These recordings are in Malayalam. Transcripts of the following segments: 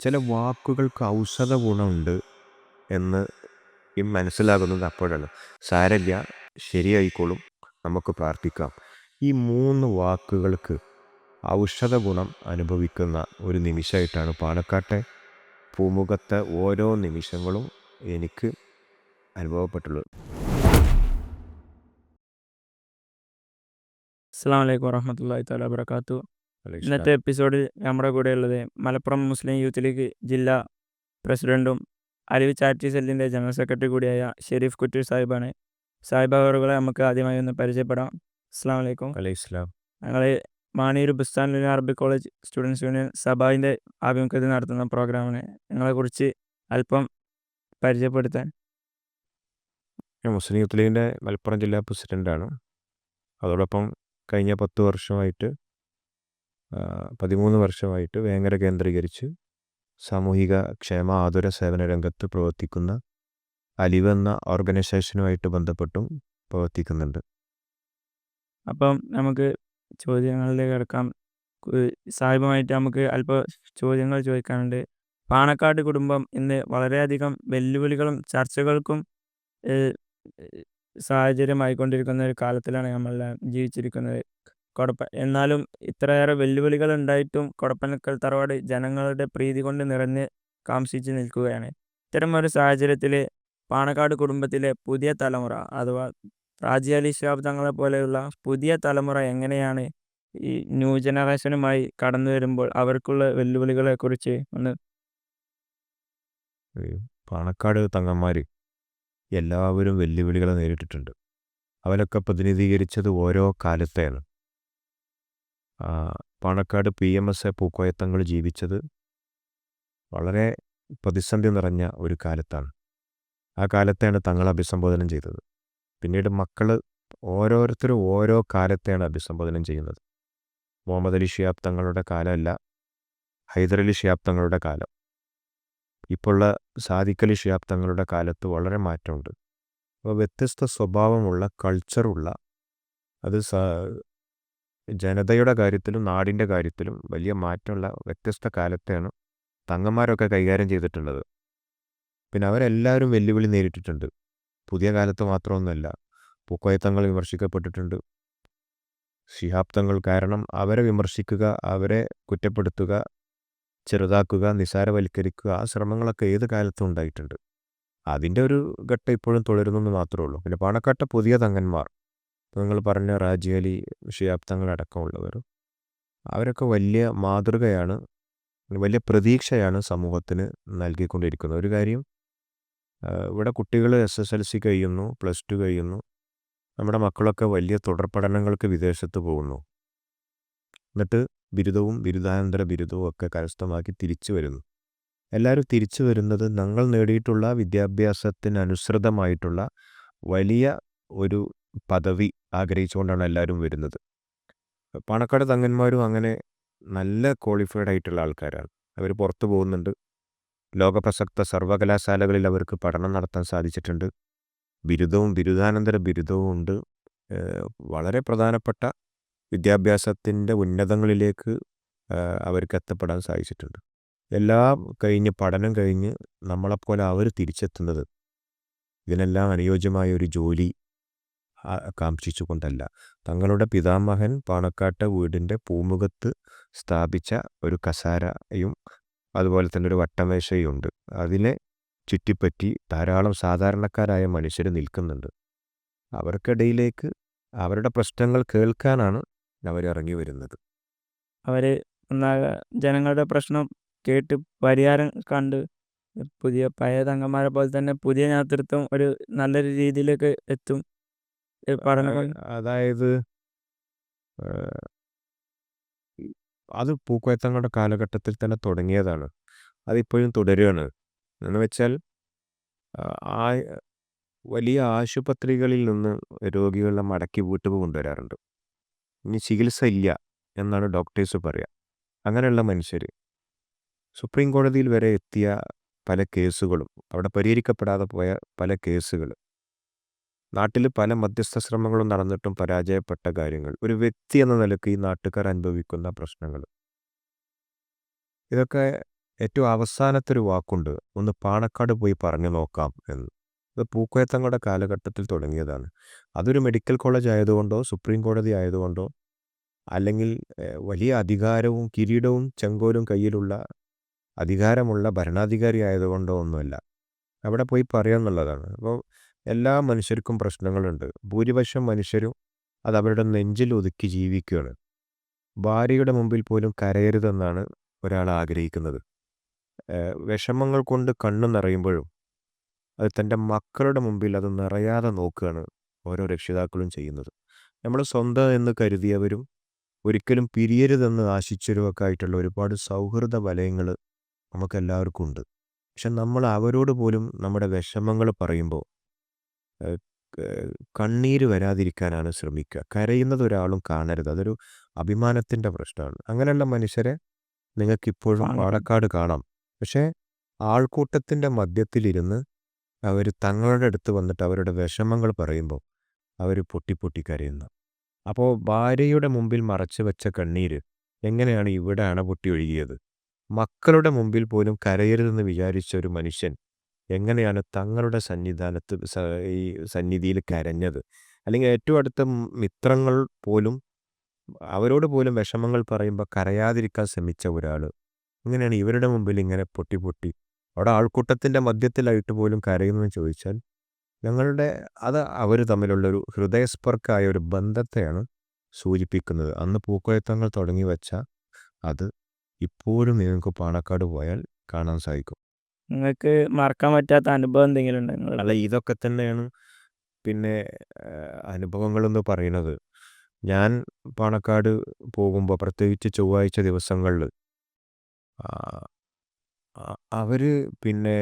ചില വാക്കുകൾക്ക് ഔഷധ ഗുണമുണ്ട് എന്ന് മനസ്സിലാകുന്നത് അപ്പോഴാണ്. സാരല്ല ശരിയായിക്കോളും. നമുക്ക് പ്രാർത്ഥിക്കാം. ഈ മൂന്ന് വാക്കുകൾക്ക് ഔഷധ ഗുണം അനുഭവിക്കുന്ന ഒരു നിമിഷമായിട്ടാണ് പാലക്കാട്ടെ പൂമുഖത്തെ ഓരോ നിമിഷങ്ങളും എനിക്ക് അനുഭവപ്പെട്ടുള്ളത്. അസ്സാം വലൈക്കും വരഹമുല്ലാ തല ഇന്നത്തെ എപ്പിസോഡിൽ നമ്മുടെ കൂടെ ഉള്ളത് മലപ്പുറം മുസ്ലിം യൂത്ത് ലീഗ് ജില്ലാ പ്രസിഡന്റും അലിവ് ചാരിറ്റി സെല്ലിന്റെ ജനറൽ സെക്രട്ടറി കൂടിയായ ഷെരീഫ് കുറ്റൂർ സാഹിബാണ്. സാഹിബ് അവറുകളെ നമുക്ക് ആദ്യമായി ഒന്ന് പരിചയപ്പെടാം. അസ്സാം വലൈക്കും അലൈഹി ഇസ്ലാം ഞങ്ങൾ മാണിയൂർ ബുസ്താൻ അറബി കോളേജ് സ്റ്റുഡൻസ് യൂണിയൻ സബായിന്റെ ആഭിമുഖ്യത്തിൽ നടത്തുന്ന പ്രോഗ്രാമിന് ഞങ്ങളെക്കുറിച്ച് അല്പം പരിചയപ്പെടുത്താൻ. മുസ്ലിം യൂത്ത് ലീഗിന്റെ മലപ്പുറം ജില്ലാ പ്രസിഡന്റാണ് അതോടൊപ്പം കഴിഞ്ഞ പത്ത് വർഷമായിട്ട് പതിമൂന്ന് വർഷമായിട്ട് വേങ്ങര കേന്ദ്രീകരിച്ച് സാമൂഹിക ക്ഷേമ ആതുര സേവന രംഗത്ത് പ്രവർത്തിക്കുന്ന അലിവ് എന്ന ഓർഗനൈസേഷനുമായിട്ട് ബന്ധപ്പെട്ടും പ്രവർത്തിക്കുന്നുണ്ട്. അപ്പം നമുക്ക് ചോദ്യങ്ങളിലേക്ക് കിടക്കാം. സാഹിബമായിട്ട് നമുക്ക് അല്പ ചോദ്യങ്ങൾ ചോദിക്കാനുണ്ട്. പാണക്കാട് കുടുംബം ഇന്ന് വളരെയധികം വെല്ലുവിളികളും ചർച്ചകൾക്കും സാഹചര്യമായിക്കൊണ്ടിരിക്കുന്ന ഒരു കാലത്തിലാണ് നമ്മൾ ജീവിച്ചിരിക്കുന്നത്. കൊടപ്പ എന്നാലും ഇത്രയേറെ വെല്ലുവിളികൾ ഉണ്ടായിട്ടും കൊടപ്പനക്കൽ തറവാട് ജനങ്ങളുടെ പ്രീതി കൊണ്ട് നിറഞ്ഞ് കാംസിച്ച് നിൽക്കുകയാണ്. ഇത്തരം ഒരു സാഹചര്യത്തിൽ പാണക്കാട് കുടുംബത്തിലെ പുതിയ തലമുറ അഥവാ റാജി അലി ഷാബ് തങ്ങളെ പോലെയുള്ള പുതിയ തലമുറ എങ്ങനെയാണ് ഈ ന്യൂ ജനറേഷനുമായി കടന്നു വരുമ്പോൾ അവർക്കുള്ള വെല്ലുവിളികളെ കുറിച്ച് ഒന്ന് പാണക്കാട് തങ്ങന്മാർ എല്ലാവരും വെല്ലുവിളികളെ നേരിട്ടിട്ടുണ്ട്. അവരൊക്കെ പ്രതിനിധീകരിച്ചത് ഓരോ കാലത്തെയാണ്. Panakkad P M S A Pookoya Thangal ജീവിച്ചത് വളരെ പ്രതിസന്ധി നിറഞ്ഞ ഒരു കാലത്താണ്. ആ കാലത്തെയാണ് തങ്ങൾ അഭിസംബോധനം ചെയ്തത്. പിന്നീട് മക്കൾ ഓരോരുത്തരും ഓരോ കാലത്തെയാണ് അഭിസംബോധനം ചെയ്യുന്നത്. മുഹമ്മദ് അലി ഷിയാബ് തങ്ങളുടെ കാലമല്ല ഹൈദരലി ഷിയാബ് തങ്ങളുടെ കാലം. ഇപ്പോഴുള്ള സാദിഖലി ഷിയാബ് തങ്ങളുടെ കാലത്ത് വളരെ മാറ്റമുണ്ട്. അപ്പോൾ വ്യത്യസ്ത സ്വഭാവമുള്ള കൾച്ചറുള്ള അത് ജനതയുടെ കാര്യത്തിലും നാടിന്റെ കാര്യത്തിലും വലിയ മാറ്റമുള്ള വ്യത്യസ്ത കാലത്തെയാണ് തങ്ങന്മാരൊക്കെ കൈകാര്യം ചെയ്തിട്ടുള്ളത്. പിന്നെ അവരെല്ലാവരും വെല്ലുവിളി നേരിട്ടിട്ടുണ്ട്. പുതിയ കാലത്ത് മാത്രമൊന്നുമല്ല പൂക്കോയത്തങ്ങൾ വിമർശിക്കപ്പെട്ടിട്ടുണ്ട്. ശിഹാബ് തങ്ങൾ കാരണം അവരെ വിമർശിക്കുക അവരെ കുറ്റപ്പെടുത്തുക ചെറുതാക്കുക നിസാരവൽക്കരിക്കുക ആ ശ്രമങ്ങളൊക്കെ ഏത് കാലത്തും ഉണ്ടായിട്ടുണ്ട്. അതിന്റെ ഒരു ഘട്ടം ഇപ്പോഴും തുടരുന്നു എന്ന് മാത്രമേ ഉള്ളൂ. പിന്നെ പാണക്കാട്ടെ പുതിയ തങ്ങന്മാർ നിങ്ങൾ പറഞ്ഞ റാജിയലി ഷിയാബ് അവരൊക്കെ വലിയ മാതൃകയാണ് വലിയ പ്രതീക്ഷയാണ് സമൂഹത്തിന് നൽകിക്കൊണ്ടിരിക്കുന്നത്. ഒരു കാര്യം ഇവിടെ കുട്ടികൾ എസ് എസ് എൽ സി കഴിയുന്നു പ്ലസ് ടു കഴിയുന്നു. നമ്മുടെ മക്കളൊക്കെ വലിയ തുടർ പഠനങ്ങൾക്ക് വിദേശത്ത് പോകുന്നു. എന്നിട്ട് ബിരുദവും ബിരുദാനന്തര ബിരുദവും ഒക്കെ കരസ്ഥമാക്കി തിരിച്ചു വരുന്നു. എല്ലാവരും തിരിച്ചു വരുന്നത് ഞങ്ങൾ നേടിയിട്ടുള്ള വിദ്യാഭ്യാസത്തിനനുസൃതമായിട്ടുള്ള വലിയ ഒരു പദവി ആഗ്രഹിച്ചുകൊണ്ടാണ് എല്ലാവരും വരുന്നത്. പാണക്കാട് തങ്ങന്മാരും അങ്ങനെ നല്ല ക്വാളിഫൈഡ് ആയിട്ടുള്ള ആൾക്കാരാണ്. അവർ പുറത്തു പോകുന്നുണ്ട്. ലോകപ്രസക്ത സർവകലാശാലകളിൽ അവർക്ക് പഠനം നടത്താൻ സാധിച്ചിട്ടുണ്ട്. ബിരുദവും ബിരുദാനന്തര ബിരുദവും ഉണ്ട്. വളരെ പ്രധാനപ്പെട്ട വിദ്യാഭ്യാസത്തിന്റെ ഉന്നതങ്ങളിലേക്ക് അവർക്ക് എത്തപ്പെടാൻ സാധിച്ചിട്ടുണ്ട്. എല്ലാം കഴിഞ്ഞ് പഠനം കഴിഞ്ഞ് നമ്മളെപ്പോലെ അവർ തിരിച്ചെത്തുന്നത് ഇതിനെല്ലാം അനുയോജ്യമായ ഒരു ജോലി ആ- കാംക്ഷിച്ചുകൊണ്ടല്ല തങ്ങളുടെ പിതാമഹൻ പാണക്കാട്ട വീടിന്റെ പൂമുഖത്ത് സ്ഥാപിച്ച ഒരു കസാരയും അതുപോലെ തന്നെ ഒരു വട്ടമേശയും ഉണ്ട് അതിനെ ചുറ്റിപ്പറ്റി ധാരാളം സാധാരണക്കാരായ മനുഷ്യർ നിൽക്കുന്നുണ്ട്. അവർക്കിടയിലേക്ക് അവരുടെ പ്രശ്നങ്ങൾ കേൾക്കാനാണ് അവർ ഇറങ്ങി വരുന്നത്. അവർ ജനങ്ങളുടെ പ്രശ്നം കേട്ട് പരിഹാരം കണ്ട് പുതിയ പഴയ തങ്ങന്മാരെ പോലെ തന്നെ പുതിയ നേതൃത്വം ഒരു നല്ലൊരു രീതിയിലേക്ക് എത്തും. അതായത് ഏഹ്, അത് പൂക്കോയത്തങ്ങളുടെ കാലഘട്ടത്തിൽ തന്നെ തുടങ്ങിയതാണ്. അതിപ്പോഴും തുടരുകയാണ് എന്ന് വെച്ചാൽ ആ, ആ വലിയ ആശുപത്രികളിൽ നിന്ന് രോഗികളെ മടക്കി വീട്ടിൽ കൊണ്ടുവരാറുണ്ട്. ഇനി ചികിത്സ ഇല്ല എന്നാണ് ഡോക്ടേഴ്സ് പറയുക അങ്ങനെയുള്ള മനുഷ്യർ സുപ്രീം കോടതിയിൽ വരെ എത്തിയ പല കേസുകളും അവിടെ പരിഹരിക്കപ്പെടാതെ പോയ പല കേസുകൾ നാട്ടിൽ പല മധ്യസ്ഥ ശ്രമങ്ങളും നടന്നിട്ടും പരാജയപ്പെട്ട കാര്യങ്ങൾ. ഒരു വ്യക്തി എന്ന നിലയ്ക്ക് ഈ നാട്ടുകാർ അനുഭവിക്കുന്ന പ്രശ്നങ്ങൾ. ഇതൊക്കെ ഏറ്റവും അവസാനത്തെ ഒരു വാക്കുണ്ട്. ഒന്ന് പാണക്കാട് പോയി പറഞ്ഞു നോക്കാം എന്ന്. ഇത് പൂക്കോയത്തങ്ങളുടെ കാലഘട്ടത്തിൽ തുടങ്ങിയതാണ്. അതൊരു മെഡിക്കൽ കോളേജ് ആയതുകൊണ്ടോ സുപ്രീം കോടതി ആയതുകൊണ്ടോ അല്ലെങ്കിൽ വലിയ അധികാരവും കിരീടവും ചെങ്കോലും കയ്യിലുള്ള അധികാരമുള്ള ഭരണാധികാരി ആയതുകൊണ്ടോ ഒന്നുമല്ല. അവിടെ പോയി പറയാന്നുള്ളതാണ്. അപ്പോൾ എല്ലാ മനുഷ്യർക്കും പ്രശ്നങ്ങളുണ്ട്. ഭൂരിപക്ഷം മനുഷ്യരും അത് അവരുടെ നെഞ്ചിൽ ഒതുക്കി ജീവിക്കുകയാണ്. ഭാര്യയുടെ മുമ്പിൽ പോലും കരയരുതെന്നാണ് ഒരാൾ ആഗ്രഹിക്കുന്നത്. വിഷമങ്ങൾ കൊണ്ട് കണ്ണു നിറയുമ്പോഴും അത് തന്റെ മക്കളുടെ മുമ്പിൽ അത് നിറയാതെ നോക്കുകയാണ് ഓരോ രക്ഷിതാക്കളും ചെയ്യുന്നത്. നമ്മൾ സ്വന്തം എന്ന് കരുതിയവരും ഒരിക്കലും പിരിയരുതെന്ന് ആശിച്ചവരുമൊക്കെ ആയിട്ടുള്ള ഒരുപാട് സൗഹൃദ വലയങ്ങൾ നമുക്കെല്ലാവർക്കും ഉണ്ട്. പക്ഷെ നമ്മൾ അവരോട് പോലും നമ്മുടെ വിഷമങ്ങൾ പറയുമ്പോൾ കണ്ണീര് വരാതിരിക്കാനാണ് ശ്രമിക്കുക. കരയുന്നത് ഒരാളും കാണരുത്. അതൊരു അഭിമാനത്തിന്റെ പ്രശ്നമാണ്. അങ്ങനെയുള്ള മനുഷ്യരെ നിങ്ങൾക്കിപ്പോഴും പാണക്കാട്. പാലക്കാട് കാണാം. പക്ഷേ ആൾക്കൂട്ടത്തിന്റെ മധ്യത്തിലിരുന്ന് അവർ തങ്ങളുടെ അടുത്ത് വന്നിട്ട് അവരുടെ വിഷമങ്ങൾ പറയുമ്പോൾ അവർ പൊട്ടി പൊട്ടി കരയുന്നു. അപ്പോൾ ഭാര്യയുടെ മുമ്പിൽ മറച്ചു വെച്ച കണ്ണീര് എങ്ങനെയാണ് ഇവിടെ അണപൊട്ടി ഒഴുകിയത്? മക്കളുടെ മുമ്പിൽ പോലും കരയരുതെന്ന് വിചാരിച്ച ഒരു മനുഷ്യൻ എങ്ങനെയാണ് തങ്ങളുടെ സന്നിധാനത്ത് ഈ സന്നിധിയിൽ കരഞ്ഞത്? അല്ലെങ്കിൽ ഏറ്റവും അടുത്ത മിത്രങ്ങൾ പോലും അവരോട് പോലും വിഷമങ്ങൾ പറയുമ്പോൾ കരയാതിരിക്കാൻ ശ്രമിച്ച ഒരാൾ എങ്ങനെയാണ് ഇവരുടെ മുമ്പിൽ ഇങ്ങനെ പൊട്ടി പൊട്ടി അവിടെ ആൾക്കൂട്ടത്തിന്റെ മധ്യത്തിലായിട്ട് പോലും കരയുമെന്ന് ചോദിച്ചാൽ ഞങ്ങളുടെ അത് അവർ തമ്മിലുള്ളൊരു ഹൃദയസ്പർക്കായ ഒരു ബന്ധത്തെയാണ് സൂചിപ്പിക്കുന്നത്. അന്ന് പൂക്കോയത്തങ്ങൾ തുടങ്ങി വച്ച അത് ഇപ്പോഴും നിങ്ങൾക്ക് പാണക്കാട് പോയാൽ കാണാൻ സാധിക്കും. നിങ്ങൾക്ക് മറക്കാൻ പറ്റാത്ത അനുഭവം എന്തെങ്കിലും ഉണ്ടോ നിങ്ങളുടെ അല്ല ഇതൊക്കെ തന്നെയാണ്. പിന്നെ അനുഭവങ്ങളെന്ന് പറയുന്നത്. ഞാൻ പാണക്കാട് പോകുമ്പോൾ പ്രത്യേകിച്ച് ചൊവ്വാഴ്ച ദിവസങ്ങളിൽ അവർ പിന്നെ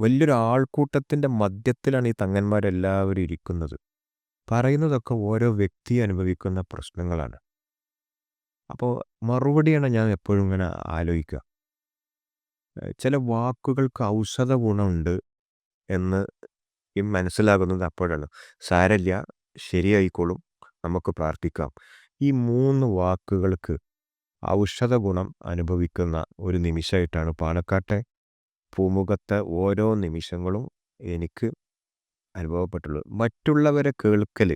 വലിയൊരു ആൾക്കൂട്ടത്തിന്റെ മധ്യത്തിലാണ് ഈ തങ്ങന്മാരെല്ലാവരും ഇരിക്കുന്നത്. പറയുന്നതൊക്കെ ഓരോ വ്യക്തി അനുഭവിക്കുന്ന പ്രശ്നങ്ങളാണ്. അപ്പോൾ മറുപടിയാണ് ഞാൻ എപ്പോഴും ഇങ്ങനെ ആലോചിക്കുക. ചില വാക്കുകൾക്ക് ഔഷധ ഗുണമുണ്ട് എന്ന് മനസ്സിലാകുന്നത് അപ്പോഴാണ്. സാരല്ല ശരിയായിക്കോളും. നമുക്ക് പ്രാർത്ഥിക്കാം. ഈ മൂന്ന് വാക്കുകൾക്ക് ഔഷധ ഗുണം അനുഭവിക്കുന്ന ഒരു നിമിഷമായിട്ടാണ് പാലക്കാട്ടെ പൂമുഖത്തെ ഓരോ നിമിഷങ്ങളും എനിക്ക് അനുഭവപ്പെട്ടുള്ളത്. മറ്റുള്ളവരെ കേൾക്കൽ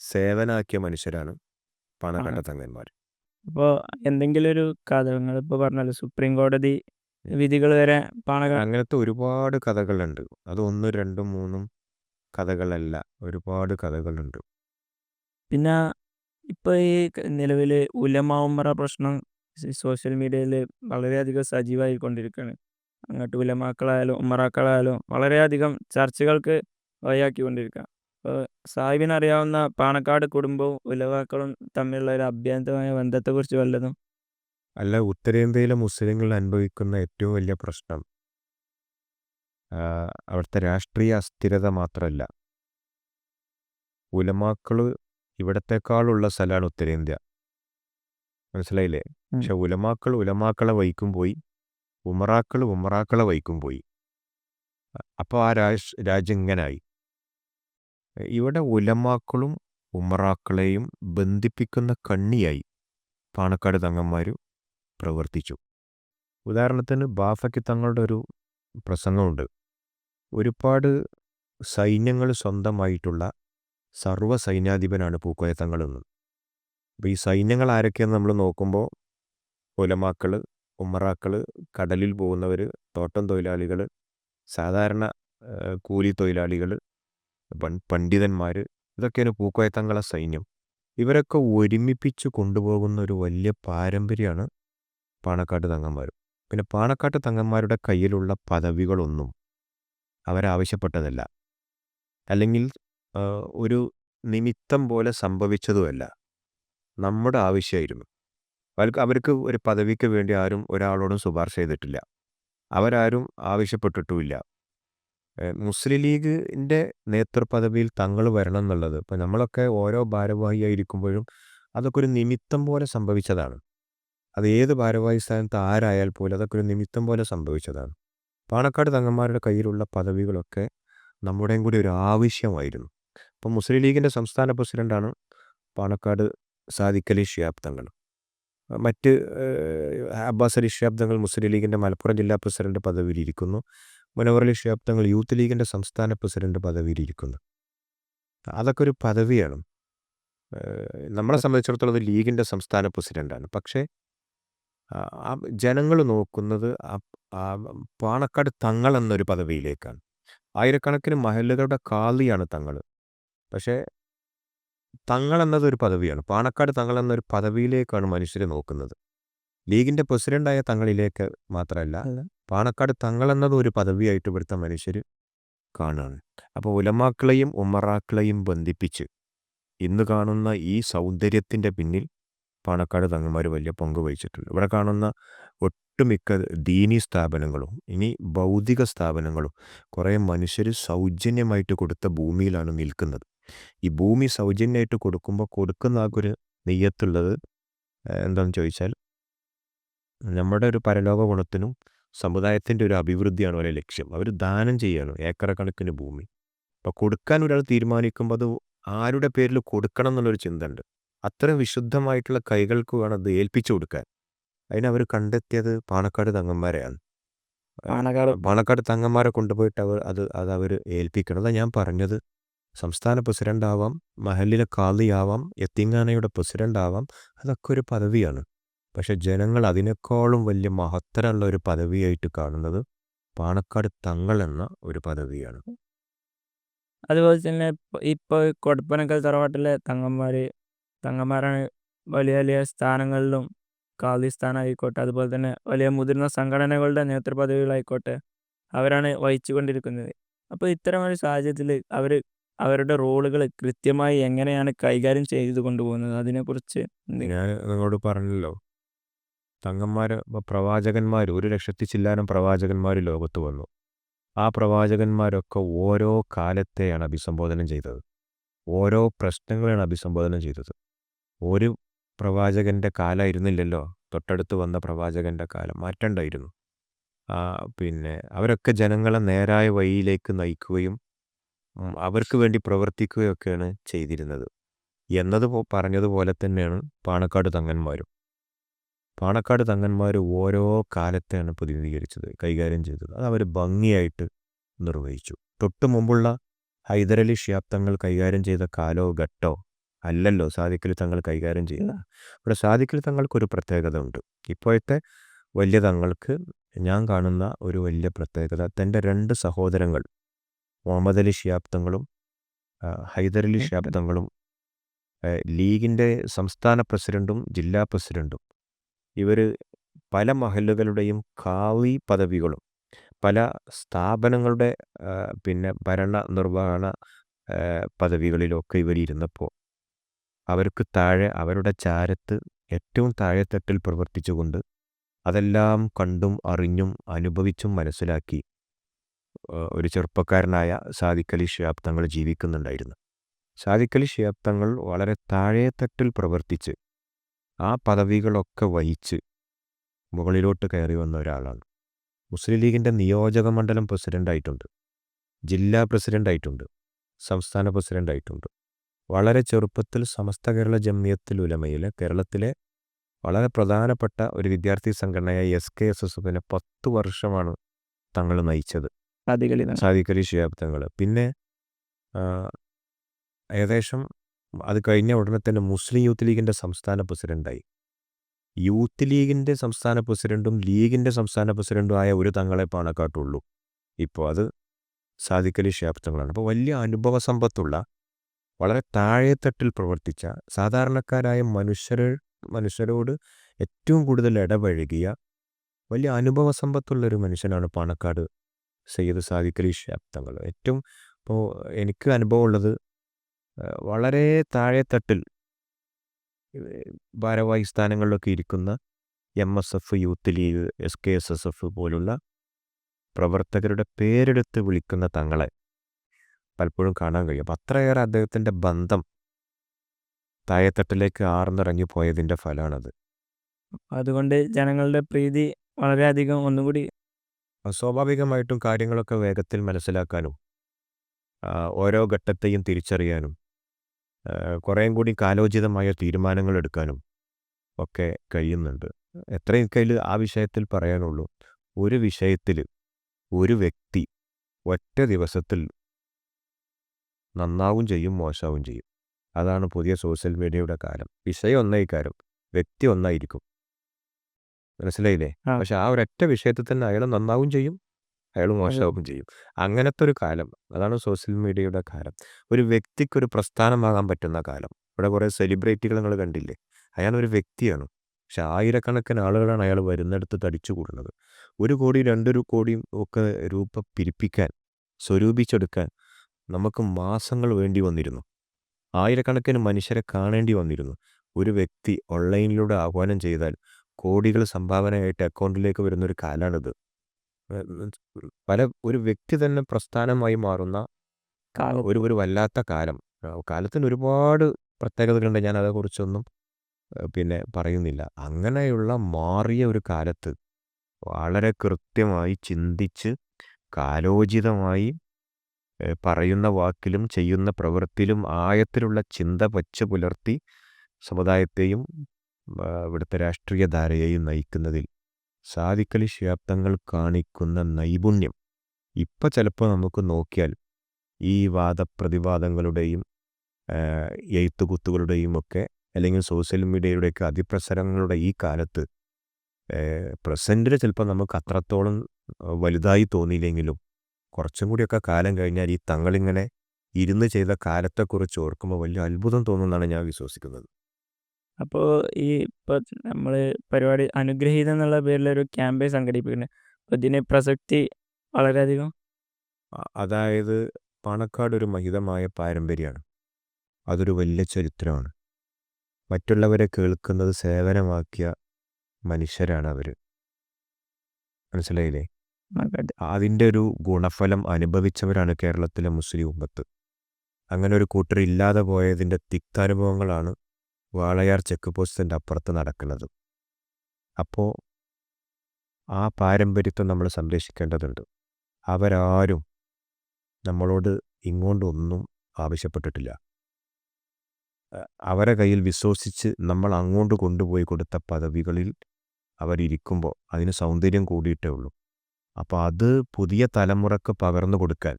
സേവനാക്കിയ മനുഷ്യരാണ് പാണക്കാട്ടെ തങ്ങന്മാർ അപ്പോൾ എന്തെങ്കിലും ഒരു കഥ നിങ്ങളിപ്പോൾ പറഞ്ഞല്ലോ സുപ്രീം കോടതി വിധികൾ വരെ പാണക അങ്ങനത്തെ ഒരുപാട് കഥകളുണ്ട്. അത് ഒന്നും രണ്ടും മൂന്നും കഥകളല്ല. ഒരുപാട് കഥകളുണ്ട്. പിന്നെ ഇപ്പൊ ഈ നിലവിൽ ഉലമാവുമ്പറ പ്രശ്നം സോഷ്യൽ മീഡിയയിൽ വളരെയധികം സജീവമായിക്കൊണ്ടിരിക്കുകയാണ് അങ്ങോട്ട് ഉലമാക്കളായാലും ഉമ്മറാക്കളായാലും വളരെയധികം ചർച്ചകൾക്ക് വഴിയാക്കിക്കൊണ്ടിരിക്കുക അപ്പോൾ സാഹിബിനറിയാവുന്ന പാണക്കാട് കുടുംബവും ഉലവാക്കളും തമ്മിലുള്ള ഒരു അഭ്യന്തരമായ ബന്ധത്തെക്കുറിച്ച് വല്ലതും അല്ല ഉത്തരേന്ത്യയിലെ മുസ്ലിങ്ങൾ അനുഭവിക്കുന്ന ഏറ്റവും വലിയ പ്രശ്നം അവിടുത്തെ രാഷ്ട്രീയ അസ്ഥിരത മാത്രമല്ല ഉലമാക്കൾ ഇവിടത്തെക്കാളുള്ള സ്ഥലമാണ് ഉത്തരേന്ത്യ. മനസ്സിലായില്ലേ. പക്ഷെ ഉലമാക്കൾ ഉലമാക്കളെ വൈക്കും പോയി ഉമറാക്കൾ ഉമറാക്കളെ വൈക്കും പോയി. അപ്പോൾ ആ രാഷ് രാജ്യം ഇങ്ങനായി. ഇവിടെ ഉലമാക്കളും ഉമറാക്കളെയും ബന്ധിപ്പിക്കുന്ന കണ്ണിയായി. പാണക്കാട് തങ്ങന്മാർ പ്രവർത്തിച്ചു. ഉദാഹരണത്തിന് ബാഫയ്ക്ക് തങ്ങളുടെ ഒരു പ്രസംഗമുണ്ട്. ഒരുപാട് സൈന്യങ്ങൾ സ്വന്തമായിട്ടുള്ള സർവ സൈന്യാധിപനാണ് പൂക്കോയ തങ്ങളെന്ന് അപ്പോൾ ഈ സൈന്യങ്ങൾ ആരൊക്കെയെന്ന് നമ്മൾ നോക്കുമ്പോൾ ഒലമാക്കൾ ഉമ്മറാക്കൾ കടലിൽ പോകുന്നവർ തോട്ടം തൊഴിലാളികൾ സാധാരണ കൂലി തൊഴിലാളികൾ പണ്ഡിതന്മാർ ഇതൊക്കെയാണ് പൂക്കോയത്തങ്ങളെ സൈന്യം. ഇവരൊക്കെ ഒരുമിപ്പിച്ച് കൊണ്ടുപോകുന്ന ഒരു വലിയ പാരമ്പര്യമാണ് പാണക്കാട്ട് തങ്ങന്മാരും. പിന്നെ പാണക്കാട്ട് തങ്ങന്മാരുടെ കയ്യിലുള്ള പദവികളൊന്നും അവരാവശ്യപ്പെട്ടതല്ല. അല്ലെങ്കിൽ ഒരു നിമിത്തം പോലെ സംഭവിച്ചതുമല്ല. നമ്മുടെ ആവശ്യമായിരുന്നു. അവർക്ക് അവർക്ക് ഒരു പദവിക്ക് വേണ്ടി ആരും ഒരാളോടും ശുപാർശ ചെയ്തിട്ടില്ല. അവരാരും ആവശ്യപ്പെട്ടിട്ടുമില്ല. മുസ്ലിം ലീഗിന്റെ നേതൃപദവിയിൽ തങ്ങൾ വരണം എന്നുള്ളത് ഇപ്പം നമ്മളൊക്കെ ഓരോ ഭാരവാഹിയായിരിക്കുമ്പോഴും അതൊക്കെ ഒരു നിമിത്തം പോലെ സംഭവിച്ചതാണ്. അത് ഏത് ഭാരവാഹി സ്ഥാനത്ത് ആരായാൽ പോലും അതൊക്കെ ഒരു നിമിത്തം പോലെ സംഭവിച്ചതാണ്. പാണക്കാട് തങ്ങന്മാരുടെ കയ്യിലുള്ള പദവികളൊക്കെ നമ്മുടെയും കൂടി ഒരു ആവശ്യമായിരുന്നു. അപ്പം മുസ്ലിം ലീഗിന്റെ സംസ്ഥാന പ്രസിഡന്റാണ് പാണക്കാട് സാദിഖലി ഷിയാബ് തങ്ങൾ. മറ്റ് അബ്ബാസ് അലി ഷിയാബ് തങ്ങൾ മുസ്ലിം ലീഗിന്റെ മലപ്പുറം ജില്ലാ പ്രസിഡന്റ് പദവിയിലിരിക്കുന്നു. മുനവർ അലി ഷിയാബ് തങ്ങൾ യൂത്ത് ലീഗിന്റെ സംസ്ഥാന പ്രസിഡന്റ് പദവിയിലിരിക്കുന്നു. അതൊക്കെ ഒരു പദവിയാണ്. നമ്മളെ സംബന്ധിച്ചിടത്തോളം അത് ലീഗിന്റെ സംസ്ഥാന പ്രസിഡന്റാണ്. പക്ഷേ ജനങ്ങൾ നോക്കുന്നത് പാണക്കാട് തങ്ങൾ എന്നൊരു പദവിയിലേക്കാണ്. ആയിരക്കണക്കിന് മഹല്ലുകളുടെ കാളിയാണ് തങ്ങൾ പക്ഷേ തങ്ങൾ എന്നതൊരു പദവിയാണ്. പാണക്കാട് തങ്ങൾ എന്നൊരു പദവിയിലേക്കാണ് മനുഷ്യർ നോക്കുന്നത്. ലീഗിന്റെ പ്രസിഡന്റായ തങ്ങളിലേക്ക് മാത്രമല്ല പാണക്കാട് തങ്ങൾ എന്നത് ഒരു പദവിയായിട്ട് ഇവിടുത്തെ മനുഷ്യർ കാണുകയാണ് അപ്പോൾ ഉലമാക്കളെയും ഉമ്മറാക്കളെയും ബന്ധിപ്പിച്ച് ഇന്ന് കാണുന്ന ഈ സൗന്ദര്യത്തിന്റെ പിന്നിൽ പാണക്കാട് തങ്ങന്മാർ വലിയ പങ്ക് വഹിച്ചിട്ടുണ്ട്. ഇവിടെ കാണുന്ന ഒട്ടുമിക്ക ദീനി സ്ഥാപനങ്ങളും ഇനി ഭൗതിക സ്ഥാപനങ്ങളും കുറേ മനുഷ്യർ സൗജന്യമായിട്ട് കൊടുത്ത ഭൂമിയിലാണ് നിൽക്കുന്നത്. ഈ ഭൂമി സൗജന്യമായിട്ട് കൊടുക്കുമ്പോൾ കൊടുക്കുന്ന ഒരു നെയ്യത്തുള്ളത് എന്താണെന്ന് ചോദിച്ചാൽ നമ്മുടെ ഒരു പരലോക ഗുണത്തിനും സമുദായത്തിന്റെ ഒരു അഭിവൃദ്ധിയാണ് അവരെ ലക്ഷ്യം. അവർ ദാനം ചെയ്യാണ് ഏക്കറക്കണക്കിന് ഭൂമി. അപ്പോൾ കൊടുക്കാൻ ഒരാൾ തീരുമാനിക്കുമ്പോൾ അത് ആരുടെ പേരിൽ കൊടുക്കണം എന്നുള്ളൊരു ചിന്ത ഉണ്ട് അത്രയും വിശുദ്ധമായിട്ടുള്ള കൈകൾക്ക് വേണം അത് ഏൽപ്പിച്ചു കൊടുക്കാൻ. അതിനവർ കണ്ടെത്തിയത് പാണക്കാട് തങ്ങന്മാരെയാണ്. പാണക്കാട്. പാണക്കാട് തങ്ങന്മാരെ കൊണ്ടുപോയിട്ട് അവർ അത് അത് അവർ ഏൽപ്പിക്കണം. അതാ ഞാൻ പറഞ്ഞത്. സംസ്ഥാന പ്രസിഡന്റ് ആവാം മഹലിലെ കാളിയാവാം എത്തിങ്ങാനയുടെ പ്രസിഡന്റ് ആവാം അതൊക്കെ ഒരു പദവിയാണ്. പക്ഷെ ജനങ്ങൾ അതിനേക്കാളും വലിയ മഹത്തരമുള്ള ഒരു പദവിയായിട്ട് കാണുന്നത് പാണക്കാട് തങ്ങൾ എന്ന ഒരു പദവിയാണ്. അതുപോലെ തന്നെ ഇപ്പോൾ കൊടുപ്പനക്കൽ തറവാട്ടിലെ തറവാട്ടിലെ തങ്ങന്മാര് വലിയ വലിയ സ്ഥാനങ്ങളിലും കാളി സ്ഥാനമായിക്കോട്ടെ അതുപോലെ തന്നെ വലിയ മുതിർന്ന സംഘടനകളുടെ നേതൃപദവികളായിക്കോട്ടെ അവരാണ് വഹിച്ചുകൊണ്ടിരിക്കുന്നത്. അപ്പോൾ ഇത്തരമൊരു സാഹചര്യത്തിൽ അവർ അവരുടെ റോളുകൾ കൃത്യമായി എങ്ങനെയാണ് കൈകാര്യം ചെയ്തു കൊണ്ടുപോകുന്നത്? അതിനെക്കുറിച്ച് ഞാൻ നിങ്ങളോട് പറഞ്ഞല്ലോ. തങ്ങന്മാർ പ്രവാചകന്മാർ ഒരു ലക്ഷത്തി ചില്ലാനം പ്രവാചകന്മാർ ലോകത്ത് വന്നു. ആ പ്രവാചകന്മാരൊക്കെ ഓരോ കാലത്തെയാണ് അഭിസംബോധന ചെയ്തത്. ഓരോ പ്രശ്നങ്ങളെയാണ് അഭിസംബോധന ചെയ്തത്. ഒരു പ്രവാചകന്റെ കാലമായിരുന്നില്ലല്ലോ തൊട്ടടുത്ത് വന്ന പ്രവാചകന്റെ കാലം. മാറ്റണ്ടായിരുന്നു പിന്നെ അവരൊക്കെ ജനങ്ങളെ നേരായ വഴിയിലേക്ക് നയിക്കുകയും അവർക്ക് വേണ്ടി പ്രവർത്തിക്കുകയൊക്കെയാണ് ചെയ്തിരുന്നത്. എന്നത് പറഞ്ഞതുപോലെ തന്നെയാണ് പാണക്കാട് തങ്ങന്മാരും. പാണക്കാട് തങ്ങന്മാർ ഓരോ കാലത്തെയാണ് പ്രതിനിധീകരിച്ചത് കൈകാര്യം ചെയ്തത്. അത് അവർ ഭംഗിയായിട്ട് നിർവഹിച്ചു. തൊട്ടു മുമ്പുള്ള ഹൈദരലി ഷ്യാപ്തങ്ങൾ കൈകാര്യം ചെയ്ത കാലോ ഘട്ടോ അല്ലല്ലോ സാദിഖലി തങ്ങൾ കൈകാര്യം ചെയ്യുക ഇവിടെ സാദിഖലി തങ്ങൾക്കൊരു പ്രത്യേകത ഉണ്ട്. ഇപ്പോഴത്തെ വലിയ തങ്ങൾക്ക് ഞാൻ കാണുന്ന ഒരു വലിയ പ്രത്യേകത തന്റെ രണ്ട് സഹോദരങ്ങൾ മുഹമ്മദ് അലി ഷിയാബ് തങ്ങളും ആ, ഹൈദരലി ഷിയാബ് തങ്ങളും ലീഗിന്റെ സംസ്ഥാന പ്രസിഡന്റും ജില്ലാ പ്രസിഡന്റും ഇവർ പല മഹലുകളുടെയും കാവി പദവികളും പല സ്ഥാപനങ്ങളുടെ പിന്നെ ഭരണ നിർവഹണ പദവികളിലൊക്കെ ഇവരിയിരുന്നപ്പോൾ അവർക്ക് താഴെ അവരുടെ ചാരത്ത് ഏറ്റവും താഴെത്തട്ടിൽ പ്രവർത്തിച്ചുകൊണ്ട് അതെല്ലാം കണ്ടും അറിഞ്ഞും അനുഭവിച്ചും മനസ്സിലാക്കി ഒരു ചെറുപ്പക്കാരനായ സാദിഖലി ഷിയാബ് തങ്ങൾ ജീവിക്കുന്നുണ്ടായിരുന്നു. സാദിഖലി ഷിയാബ് തങ്ങൾ വളരെ താഴെത്തട്ടിൽ പ്രവർത്തിച്ച് ആ പദവികളൊക്കെ വഹിച്ച് മുകളിലോട്ട് കയറി വന്ന ഒരാളാണ്. മുസ്ലിം ലീഗിന്റെ നിയോജക മണ്ഡലം പ്രസിഡന്റായിട്ടുണ്ട് ജില്ലാ പ്രസിഡന്റായിട്ടുണ്ട് സംസ്ഥാന പ്രസിഡന്റായിട്ടുണ്ട്. വളരെ ചെറുപ്പത്തിൽ സമസ്ത കേരള ജമിയത്തിൽ ഉലമയിലെ കേരളത്തിലെ വളരെ പ്രധാനപ്പെട്ട ഒരു വിദ്യാർത്ഥി സംഘടനയായ എസ് കെ എസ് എസ് എഫിനെ പത്ത് വർഷമാണ് തങ്ങൾ നയിച്ചത്. സാധികളി സാദിഖ് അലി തങ്ങൾ പിന്നെ ഏകദേശം അത് കഴിഞ്ഞ ഉടനെ തന്നെ മുസ്ലിം യൂത്ത് ലീഗിന്റെ സംസ്ഥാന പ്രസിഡന്റായി യൂത്ത് ലീഗിന്റെ സംസ്ഥാന പ്രസിഡന്റും ലീഗിന്റെ സംസ്ഥാന പ്രസിഡന്റും ആയ ഒരു തങ്ങളെ പാണക്കാട്ടുള്ളൂ. ഇപ്പോൾ അത് സാധിക്കലി ശാപ്തങ്ങളാണ് തങ്ങളാണ്. അപ്പോൾ വലിയ അനുഭവ സമ്പത്തുള്ള വളരെ താഴെത്തട്ടിൽ പ്രവർത്തിച്ച സാധാരണക്കാരായ മനുഷ്യർ മനുഷ്യരോട് ഏറ്റവും കൂടുതൽ ഇടപഴകിയ വലിയ അനുഭവ സമ്പത്തുള്ളൊരു മനുഷ്യനാണ് പാണക്കാട് സയ്യിദ് ഷാബ് തങ്ങൾ ഏറ്റവും ഇപ്പോൾ എനിക്ക് അനുഭവമുള്ളത് വളരെ താഴെത്തട്ടിൽ ഭാരവാഹി സ്ഥാനങ്ങളിലൊക്കെ ഇരിക്കുന്ന M S F Youth League S K S S F പോലുള്ള പ്രവർത്തകരുടെ പേരെടുത്ത് വിളിക്കുന്ന തങ്ങളെ പലപ്പോഴും കാണാൻ കഴിയും. അപ്പം അത്രയേറെ അദ്ദേഹത്തിന്റെ ബന്ധം താഴെത്തട്ടിലേക്ക് ആർന്നിറങ്ങി പോയതിന്റെ ഫലമാണത് അതുകൊണ്ട് ജനങ്ങളുടെ പ്രീതി വളരെയധികം ഒന്നുകൂടി സ്വാഭാവികമായിട്ടും കാര്യങ്ങളൊക്കെ വേഗത്തിൽ മനസ്സിലാക്കാനും ഓരോ ഘട്ടത്തെയും തിരിച്ചറിയാനും കുറേയും കൂടി കാലോചിതമായ തീരുമാനങ്ങൾ എടുക്കാനും ഒക്കെ കഴിയുന്നുണ്ട്. എത്രയും കയ്യിൽ ആ വിഷയത്തിൽ പറയാനുള്ളൂ. ഒരു വിഷയത്തിൽ ഒരു വ്യക്തി ഒറ്റ ദിവസത്തിൽ നന്നാവും ചെയ്യും മോശവും ചെയ്യും. അതാണ് പുതിയ സോഷ്യൽ മീഡിയയുടെ കാലം. വിഷയം ഒന്നായി കാര്യം വ്യക്തി ഒന്നായിരിക്കും. മനസ്സിലായില്ലേ? പക്ഷെ ആ ഒരൊറ്റ വിഷയത്തിൽ തന്നെ അയാൾ നന്നാവും ചെയ്യും അയാൾ മോശമാവും ചെയ്യും. അങ്ങനത്തെ ഒരു കാലം. അതാണ് സോഷ്യൽ മീഡിയയുടെ കാലം. ഒരു വ്യക്തിക്ക് ഒരു പ്രസ്ഥാനമാകാൻ പറ്റുന്ന കാലം. ഇവിടെ കുറേ സെലിബ്രിറ്റികൾ നിങ്ങൾ കണ്ടില്ലേ? അയാൾ ഒരു വ്യക്തിയാണ്. പക്ഷെ ആയിരക്കണക്കിന് ആളുകളാണ് അയാൾ വരുന്നിടത്ത് തടിച്ചു കൂടുന്നത്. ഒരു കോടി രണ്ടൊരു കോടിയും ഒക്കെ രൂപ പിരിപ്പിക്കാൻ സ്വരൂപിച്ചെടുക്കാൻ നമുക്ക് മാസങ്ങൾ വേണ്ടി വന്നിരുന്നു. ആയിരക്കണക്കിന് മനുഷ്യരെ കാണേണ്ടി വന്നിരുന്നു. ഒരു വ്യക്തി ഓൺലൈനിലൂടെ ആഹ്വാനം ചെയ്താൽ കോടികൾ സംഭാവനയായിട്ട് അക്കൗണ്ടിലേക്ക് വരുന്ന ഒരു കാലാണിത് പല ഒരു വ്യക്തി തന്നെ പ്രസ്ഥാനമായി മാറുന്ന ഒരു ഒരു വല്ലാത്ത കാലം. കാലത്തിന് ഒരുപാട് പ്രത്യേകതകളുണ്ട്. ഞാൻ അതേക്കുറിച്ചൊന്നും പിന്നെ പറയുന്നില്ല. അങ്ങനെയുള്ള മാറിയ ഒരു കാലത്ത് വളരെ കൃത്യമായി ചിന്തിച്ച് കാലോചിതമായി പറയുന്ന വാക്കിലും ചെയ്യുന്ന പ്രവൃത്തിയിലും ആയത്തിലുള്ള ചിന്ത വച്ച് പുലർത്തി സമുദായത്തെയും ഇവിടുത്തെ രാഷ്ട്രീയ ധാരയെയും നയിക്കുന്നതിൽ സാധിക്കലി ശാബ്ദങ്ങൾ കാണിക്കുന്ന നൈപുണ്യം. ഇപ്പം ചിലപ്പോൾ നമുക്ക് നോക്കിയാൽ ഈ വാദപ്രതിവാദങ്ങളുടെയും എഴുത്തുകുത്തുകളുടെയും ഒക്കെ അല്ലെങ്കിൽ സോഷ്യൽ മീഡിയയുടെയൊക്കെ അതിപ്രസരങ്ങളുടെ ഈ കാലത്ത് പ്രസന്റിൽ ചിലപ്പോൾ നമുക്ക് അത്രത്തോളം വലുതായി തോന്നിയില്ലെങ്കിലും കുറച്ചും കൂടിയൊക്കെ കാലം കഴിഞ്ഞാൽ ഈ തങ്ങളിങ്ങനെ ഇരുന്ന് ചെയ്ത കാലത്തെക്കുറിച്ച് ഓർക്കുമ്പോൾ വലിയ അത്ഭുതം തോന്നുന്നതാണ് ഞാൻ വിശ്വസിക്കുന്നത്. അപ്പോൾ ഈ ഇപ്പോൾ നമ്മൾ പരിപാടി അനുഗ്രഹീതം എന്നുള്ള പേരിലൊരു ക്യാമ്പയിൻ സംഘടിപ്പിക്കുന്നുണ്ട്. അപ്പോൾ ഇതിന് പ്രസക്തി വളരെയധികം? അതായത് പാണക്കാട് ഒരു മഹിതമായ പാരമ്പര്യമാണ്. അതൊരു വലിയ ചരിത്രമാണ്. മറ്റുള്ളവരെ കേൾക്കുന്നത് സേവനമാക്കിയ മനുഷ്യരാണ് അവർ മനസ്സിലായില്ലേ? അതിന്റെ ഒരു ഗുണഫലം അനുഭവിച്ചവരാണ് കേരളത്തിലെ മുസ്ലിം ഉമ്മത്ത്. അങ്ങനെ ഒരു കൂട്ടർ ഇല്ലാതെ പോയതിന്റെ തിക്താനുഭവങ്ങളാണ് വാളയാർ ചെക്ക് പോസ്റ്റിന്റെ അപ്പുറത്ത് നടക്കുന്നത്. അപ്പോൾ ആ പാരമ്പര്യത്വം നമ്മൾ സംരക്ഷിക്കേണ്ടതുണ്ട്. അവരാരും നമ്മളോട് ഇങ്ങോട്ടൊന്നും ആവശ്യപ്പെട്ടിട്ടില്ല. അവരെ കയ്യിൽ വിശ്വസിച്ച് നമ്മൾ അങ്ങോട്ട് കൊണ്ടുപോയി കൊടുത്ത പദവികളിൽ അവരിയ്ക്കുമ്പോൾ അതിന് സൗന്ദര്യം കൂടിയിട്ടേ ഉള്ളൂ. അപ്പോൾ അത് പുതിയ തലമുറയ്ക്ക് പകർന്നു കൊടുക്കാൻ.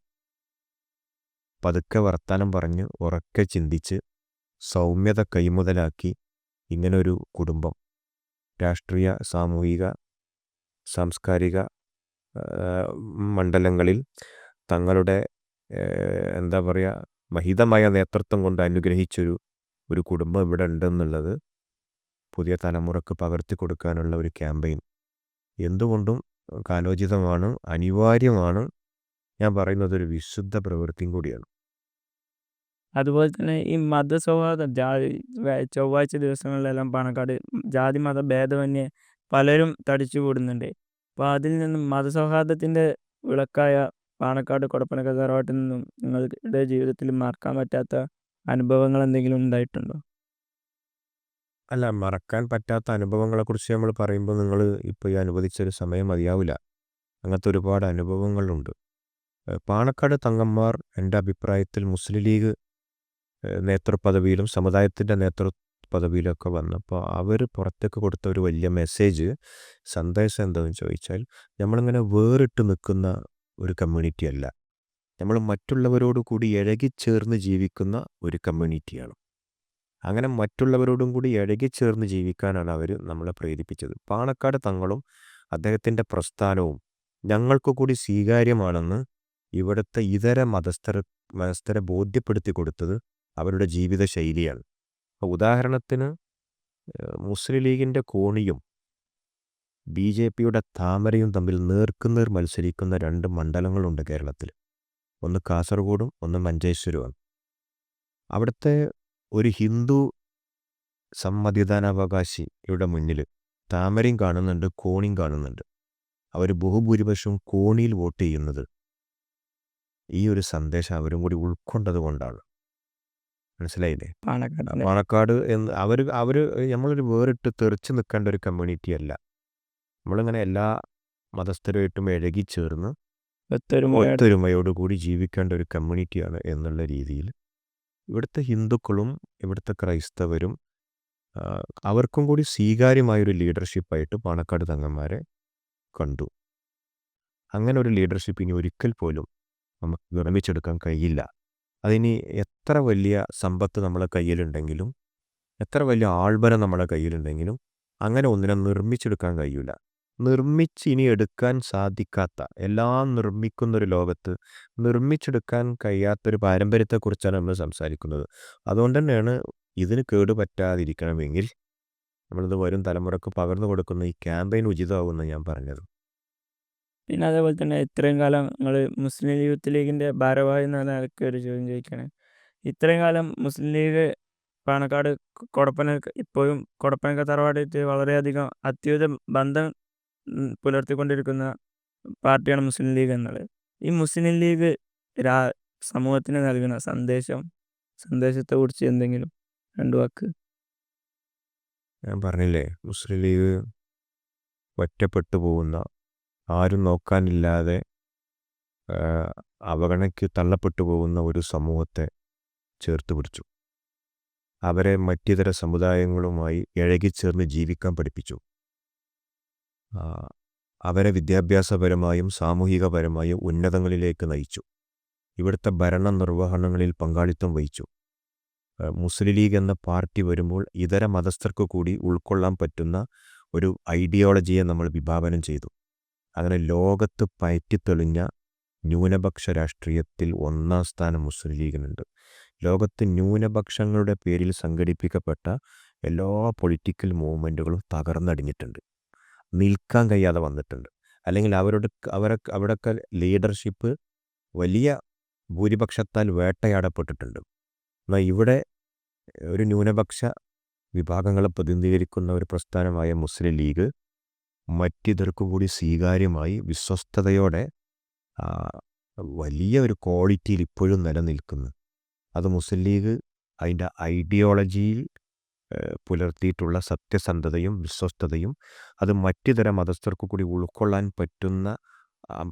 പതുക്കെ വർത്തമാനം പറഞ്ഞ് ഉറക്കെ ചിന്തിച്ച് സൗമ്യത കൈമുതലാക്കി ഇങ്ങനൊരു കുടുംബം. രാഷ്ട്രീയ സാമൂഹിക സാംസ്കാരിക മണ്ഡലങ്ങളിൽ തങ്ങളുടെ എന്താ പറയുക മഹിതമായ നേതൃത്വം കൊണ്ട് അനുഗ്രഹിച്ചൊരു ഒരു കുടുംബം ഇവിടെ ഉണ്ടെന്നുള്ളത് പുതിയ തലമുറയ്ക്ക് പകർത്തി കൊടുക്കാനുള്ള ഒരു ക്യാമ്പയിൻ. എന്തുകൊണ്ടും കാലോചിതമാണ് അനിവാര്യമാണ്. ഞാൻ പറയുന്നത് ഒരു വിശുദ്ധ പ്രവൃത്തിയും കൂടിയാണ്. അതുപോലെ തന്നെ ഈ മതസൗഹാർദ്ദം ജാതി ചൊവ്വാഴ്ച ദിവസങ്ങളിലെല്ലാം പാണക്കാട് ജാതി മത ഭേദമന്യേ പലരും തടിച്ചു കൂടുന്നുണ്ട്. അപ്പോൾ അതിൽ നിന്നും മതസൗഹാർദ്ദത്തിന്റെ വിളക്കായ പാണക്കാട് കൊടപ്പനക്ക തറവാട്ടിൽ നിന്നും നിങ്ങളുടെ ജീവിതത്തിൽ മറക്കാൻ പറ്റാത്ത അനുഭവങ്ങൾ എന്തെങ്കിലും ഉണ്ടായിട്ടുണ്ടോ? അല്ല മറക്കാൻ പറ്റാത്ത അനുഭവങ്ങളെക്കുറിച്ച് നമ്മൾ പറയുമ്പോൾ നിങ്ങൾ ഇപ്പോൾ ഈ അനുവദിച്ചൊരു സമയം മതിയാവില്ല. അങ്ങനത്തെ ഒരുപാട് അനുഭവങ്ങളുണ്ട്. പാണക്കാട് തങ്ങന്മാർ എന്റെ അഭിപ്രായത്തിൽ മുസ്ലിം ലീഗ് നേതൃപദവിയിലും സമുദായത്തിന്റെ നേതൃ പദവിയിലൊക്കെ വന്നപ്പോൾ അവർ പുറത്തേക്ക് കൊടുത്ത ഒരു വലിയ മെസ്സേജ് സന്ദേശം എന്താണെന്ന് ചോദിച്ചാൽ നമ്മളിങ്ങനെ വേറിട്ട് നിൽക്കുന്ന ഒരു കമ്മ്യൂണിറ്റി അല്ല നമ്മൾ മറ്റുള്ളവരോട് കൂടി ഇഴകിച്ചേർന്ന് ജീവിക്കുന്ന ഒരു കമ്മ്യൂണിറ്റിയാണ്. അങ്ങനെ മറ്റുള്ളവരോടും കൂടി ഇഴകിച്ചേർന്ന് ജീവിക്കാനാണ് അവർ നമ്മളെ പ്രേരിപ്പിച്ചത്. പാണക്കാട് തങ്ങളും അദ്ദേഹത്തിന്റെ പ്രസ്ഥാനവും ഞങ്ങൾക്ക് കൂടി സ്വീകാര്യമാണെന്ന് ഇവിടുത്തെ ഇതര മതസ്ഥർ മതസ്ഥരെ ബോധ്യപ്പെടുത്തി കൊടുത്തത് അവരുടെ ജീവിത ശൈലിയാണ്. ഉദാഹരണത്തിന് മുസ്ലിം ലീഗിന്റെ കോണിയും ബി ജെ പിയുടെ താമരയും തമ്മിൽ നേർക്കുനേർ മത്സരിക്കുന്ന രണ്ട് മണ്ഡലങ്ങളുണ്ട് കേരളത്തിൽ ഒന്ന് കാസർഗോഡും ഒന്ന് മഞ്ചേശ്വരവും അവിടുത്തെ ഒരു ഹിന്ദു സമ്മതിദാനാവകാശിയുടെ മുന്നിൽ താമരയും കാണുന്നുണ്ട് കോണിയും കാണുന്നുണ്ട്. അവർ ബഹുഭൂരിപക്ഷവും കോണിയിൽ വോട്ട് ചെയ്യുന്നത് ഈ ഒരു സന്ദേശം അവരും കൂടി ഉൾക്കൊണ്ടത് കൊണ്ടാണ്. മനസ്സിലായില്ലേ? പാണക്കാട് എന്ന് അവർ അവർ നമ്മളൊരു വേറിട്ട് തെറിച്ച് നിൽക്കേണ്ട ഒരു കമ്മ്യൂണിറ്റി അല്ല. നമ്മളിങ്ങനെ എല്ലാ മതസ്ഥരുമായിട്ടും ഇഴകിച്ചേർന്ന് ചേർന്ന് ഒത്തൊരുമയോടുകൂടി ജീവിക്കേണ്ട ഒരു കമ്മ്യൂണിറ്റിയാണ് എന്നുള്ള രീതിയിൽ ഇവിടുത്തെ ഹിന്ദുക്കളും ഇവിടുത്തെ ക്രൈസ്തവരും അവർക്കും കൂടി സ്വീകാര്യമായൊരു ലീഡർഷിപ്പായിട്ട് പാണക്കാട് തങ്ങന്മാരെ കണ്ടു. അങ്ങനെ ഒരു ലീഡർഷിപ്പ് ഇനി ഒരിക്കൽ പോലും നമുക്ക് നിർമ്മിച്ചെടുക്കാൻ കഴിയില്ല. അതിനി എത്ര വലിയ സമ്പത്ത് നമ്മളെ കയ്യിലുണ്ടെങ്കിലും എത്ര വലിയ ആൾബലം നമ്മളെ കയ്യിലുണ്ടെങ്കിലും അങ്ങനെ ഒന്നിനെ നിർമ്മിച്ചെടുക്കാൻ കഴിയില്ല നിർമ്മിച്ച് ഇനി എടുക്കാൻ സാധിക്കാത്ത എല്ലാം നിർമ്മിക്കുന്ന ഒരു ലോകത്ത് നിർമ്മിച്ചെടുക്കാൻ കഴിയാത്തൊരു പാരമ്പര്യത്തെക്കുറിച്ചാണ് നമ്മൾ സംസാരിക്കുന്നത്. അതുകൊണ്ട് തന്നെയാണ് ഇതിന് കേടുപറ്റാതിരിക്കണമെങ്കിൽ നമ്മളിത് വരും തലമുറയ്ക്ക് പകർന്നു കൊടുക്കുന്ന ഈ ക്യാമ്പയിൻ ഉചിതമാകുമെന്ന് ഞാൻ പറഞ്ഞത്. പിന്നെ അതേപോലെ തന്നെ ഇത്രയും കാലം നിങ്ങൾ മുസ്ലിം യൂത്ത് ലീഗിന്റെ ഭാരവാഹി എന്ന നിലയ്ക്ക് ഒരു ചോദ്യം ചോദിക്കുകയാണ് ഇത്രയും കാലം മുസ്ലിം ലീഗ് പാണക്കാട് കൊടപ്പന ഇപ്പോഴും കൊടപ്പനക്ക തറവാടായിട്ട് വളരെയധികം അത്യുത ബന്ധം പുലർത്തിക്കൊണ്ടിരിക്കുന്ന പാർട്ടിയാണ് മുസ്ലിം ലീഗ് എന്നത് ഈ മുസ്ലിം ലീഗ് രാ സമൂഹത്തിന് നൽകുന്ന സന്ദേശം സന്ദേശത്തെ കുറിച്ച് എന്തെങ്കിലും രണ്ടു വാക്ക്? ഞാൻ പറഞ്ഞില്ലേ മുസ്ലിം ലീഗ് ഒറ്റപ്പെട്ടു പോകുന്ന ആരും നോക്കാനില്ലാതെ അവഗണയ്ക്ക് തള്ളപ്പെട്ടു പോകുന്ന ഒരു സമൂഹത്തെ ചേർത്ത് പിടിച്ചു. അവരെ മറ്റിതര സമുദായങ്ങളുമായി ഇഴകിച്ചേർന്ന് ജീവിക്കാൻ പഠിപ്പിച്ചു. അവരെ വിദ്യാഭ്യാസപരമായും സാമൂഹികപരമായും ഉന്നതങ്ങളിലേക്ക് നയിച്ചു. ഇവിടുത്തെ ഭരണ നിർവഹണങ്ങളിൽ പങ്കാളിത്തം വഹിച്ചു. മുസ്ലിം ലീഗ് എന്ന പാർട്ടി വരുമ്പോൾ ഇതര മതസ്ഥർക്ക് കൂടി ഉൾക്കൊള്ളാൻ പറ്റുന്ന ഒരു ഐഡിയോളജിയെ നമ്മൾ വിഭാവനം ചെയ്തു. അങ്ങനെ ലോകത്ത് പയറ്റിത്തെളിഞ്ഞ ന്യൂനപക്ഷ രാഷ്ട്രീയത്തിൽ ഒന്നാം സ്ഥാനം മുസ്ലിം ലീഗിനുണ്ട്. ലോകത്ത് ന്യൂനപക്ഷങ്ങളുടെ പേരിൽ സംഘടിപ്പിക്കപ്പെട്ട എല്ലാ പൊളിറ്റിക്കൽ മൂവ്മെന്റുകളും തകർന്നടിഞ്ഞിട്ടുണ്ട്. നിൽക്കാൻ കഴിയാതെ വന്നിട്ടുണ്ട്. അല്ലെങ്കിൽ അവരുടെ അവരെ അവിടെയൊക്കെ ലീഡർഷിപ്പ് വലിയ ഭൂരിപക്ഷത്താൽ വേട്ടയാടപ്പെട്ടിട്ടുണ്ട്. എന്നാൽ ഇവിടെ ഒരു ന്യൂനപക്ഷ വിഭാഗങ്ങളെ പ്രതിനിധീകരിക്കുന്ന ഒരു പ്രസ്ഥാനമായ മുസ്ലിം ലീഗ് മറ്റിതർക്കു കൂടി സ്വീകാര്യമായി വിശ്വസ്തയോടെ വലിയ ഒരു ക്വാളിറ്റിയിൽ ഇപ്പോഴും നിലനിൽക്കുന്നു. അത് മുസ്ലിം ലീഗ് അതിന്റെ ഐഡിയോളജിയിൽ പുലർത്തിയിട്ടുള്ള സത്യസന്ധതയും വിശ്വസ്തതയും അത് മറ്റിതര മതസ്ഥർക്ക് കൂടി ഉൾക്കൊള്ളാൻ പറ്റുന്ന